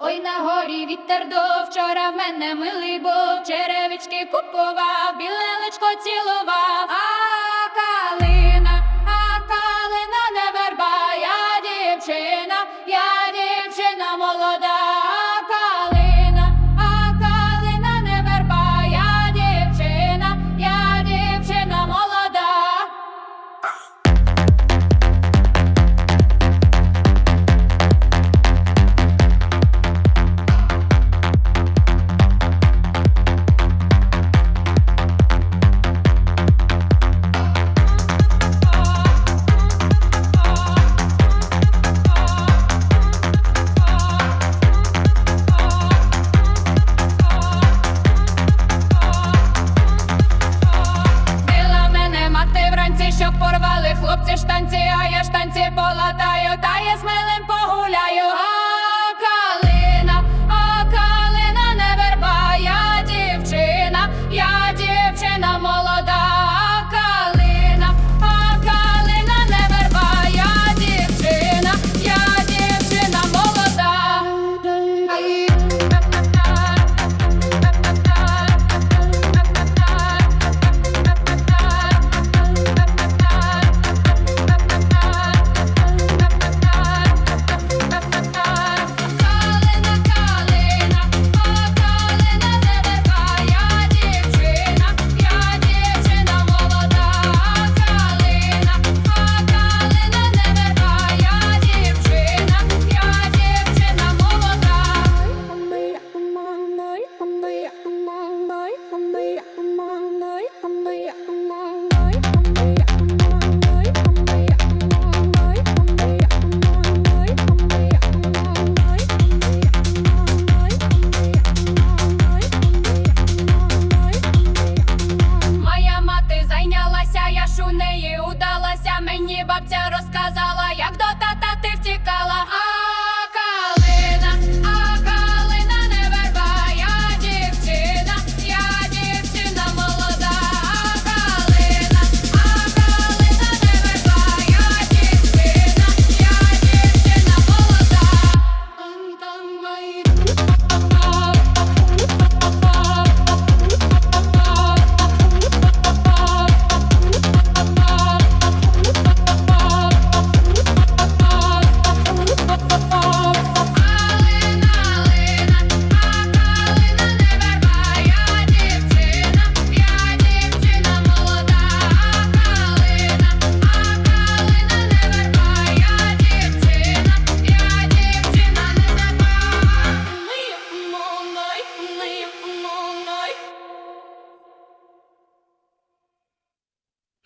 Ой на горі вітер до вчора в мене милий був, черевички купував, білелечко цілував, хлопці штанці, а я штанці. бабця розказує.